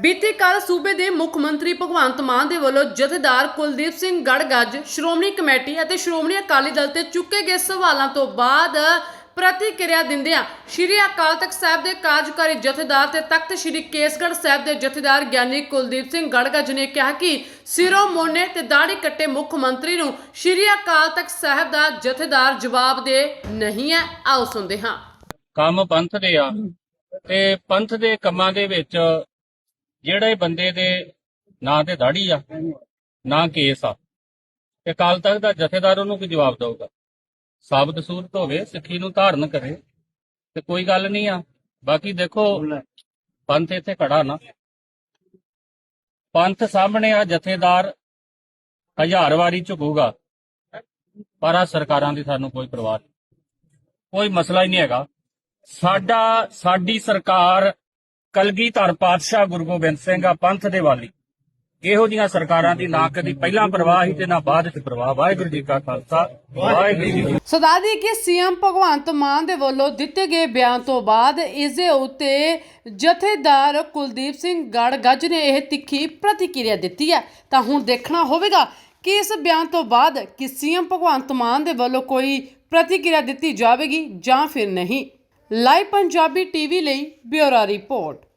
ਬੀਤੀ ਕੱਲ ਸੂਬੇ ਦੇ ਮੁੱਖ ਮੰਤਰੀ ਭਗਵੰਤ ਮਾਨ ਦੇ ਵੱਲੋਂ ਜਥੇਦਾਰ ਕੁਲਦੀਪ ਸਿੰਘ ਗੜਗੱਜ, ਸ਼੍ਰੋਮਣੀ ਕਮੇਟੀ ਅਤੇ ਸ਼੍ਰੋਮਣੀ ਅਕਾਲੀ ਦਲ ਤੇ ਚੁੱਕੇ ਗਏ ਸਵਾਲਾਂ ਤੋਂ ਬਾਅਦ ਪ੍ਰਤੀਕਿਰਿਆ ਦਿੰਦਿਆਂ ਸ਼੍ਰੀ ਅਕਾਲ ਤਖਤ ਸਾਹਿਬ ਦੇ ਕਾਰਜਕਾਰੀ ਜਥੇਦਾਰ ਤੇ ਤਖਤ ਸ਼੍ਰੀ ਕੇਸਗੜ੍ਹ ਸਾਹਿਬ ਦੇ ਜਥੇਦਾਰ ਗਿਆਨੀ ਕੁਲਦੀਪ ਸਿੰਘ ਗੜਗੱਜ ਨੇ ਕਿਹਾ ਕਿ ਸਿਰੋਂ ਮੋਨੇ ਤੇ ਦਾੜੀ ਕੱਟੇ ਮੁੱਖ ਮੰਤਰੀ ਨੂੰ ਸ਼੍ਰੀ ਅਕਾਲ ਤਖਤ ਸਾਹਿਬ ਦਾ ਜਥੇਦਾਰ ਜਵਾਬ ਦੇ ਨਹੀਂ ਹੈ। ਆਓ ਸੁਣਦੇ ਹਾਂ। ਕੰਮ ਪੰਥ ਦੇ ਆ ਤੇ ਪੰਥ ਦੇ ਕੰਮਾਂ ਦੇ ਵਿੱਚ ਜਿਹੜੇ ਬੰਦੇ ਦੇ ਨਾਂ ਤੇ ਦਾੜੀ ਆ, ਨਾ ਕੇਸ ਆ, ਤੇ ਕਾਲ ਤੱਕ ਦਾ ਜਥੇਦਾਰ ਉਹਨੂੰ ਕੀ ਜਵਾਬ ਦਊਗਾ? ਸਾਬਤ ਸੂਰਤ ਹੋਵੇ, ਸਿੱਖੀ ਨੂੰ ਧਾਰਨ ਕਰੇ, ਤੇ ਕੋਈ ਗੱਲ ਨਹੀਂ ਆ। ਬਾਕੀ ਦੇਖੋ, ਪੰਥ ਇੱਥੇ ਖੜਾ ਨਾ। ਪੰਥ ਸਾਹਮਣੇ ਆ, ਜਥੇਦਾਰ ਹਜ਼ਾਰ ਵਾਰੀ ਝੁਕੂਗਾ, ਪਰ ਆ ਸਰਕਾਰਾਂ ਦੀ ਸਾਨੂੰ ਕੋਈ ਪਰਵਾਹ ਨਹੀਂ। ਕੋਈ ਮਸਲਾ ਹੀ ਨਹੀਂ ਹੈਗਾ। ਸਾਡਾ, ਸਾਡੀ ਸਰਕਾਰ ਕਲਗੀਧਰ ਪਾਤਸ਼ਾਹ ਗੁਰੂ ਗੋਬਿੰਦ ਸਿੰਘ ਆ, ਪੰਥ ਦੇ ਵਾਲੀ। ਇਹੋ ਜੀਆਂ ਸਰਕਾਰਾਂ ਦੀ ਨਾ ਕਦੀ ਪਹਿਲਾਂ ਪਰਵਾਹ ਸੀ ਤੇ ਨਾ ਬਾਅਦ ਵਿੱਚ ਪਰਵਾਹ। ਵਾਹਿਗੁਰੂ ਜੀ ਕਾ ਖਾਲਸਾ, ਵਾਹਿਗੁਰੂ ਜੀ ਕੀ ਸਦਾ ਦੀ ਕਿ ਸੀਐਮ ਭਗਵੰਤ ਮਾਨ ਦੇ ਵੱਲੋਂ ਦਿੱਤੇ ਗਏ ਬਿਆਨ ਤੋਂ ਬਾਅਦ ਇਸ ਦੇ ਉੱਤੇ ਜਥੇਦਾਰ ਕੁਲਦੀਪ ਸਿੰਘ ਗੜਗੱਜ ਨੇ ਇਹ ਤਿੱਖੀ ਪ੍ਰਤੀਕਿਰਿਆ ਦਿੱਤੀ ਹੈ। ਤਾਂ ਹੁਣ ਦੇਖਣਾ ਹੋਵੇਗਾ ਕਿ ਇਸ ਬਿਆਨ ਤੋਂ ਬਾਅਦ ਕਿ ਸੀਐਮ ਭਗਵੰਤ ਮਾਨ ਦੇ ਵੱਲੋਂ ਕੋਈ ਪ੍ਰਤੀਕਿਰਿਆ ਦਿੱਤੀ ਜਾਵੇਗੀ ਜਾਂ ਫਿਰ ਨਹੀਂ। ਲਾਈਵ ਪੰਜਾਬੀ ਟੀਵੀ ਲਈ ਬਿਊਰੋ ਰਿਪੋਰਟ।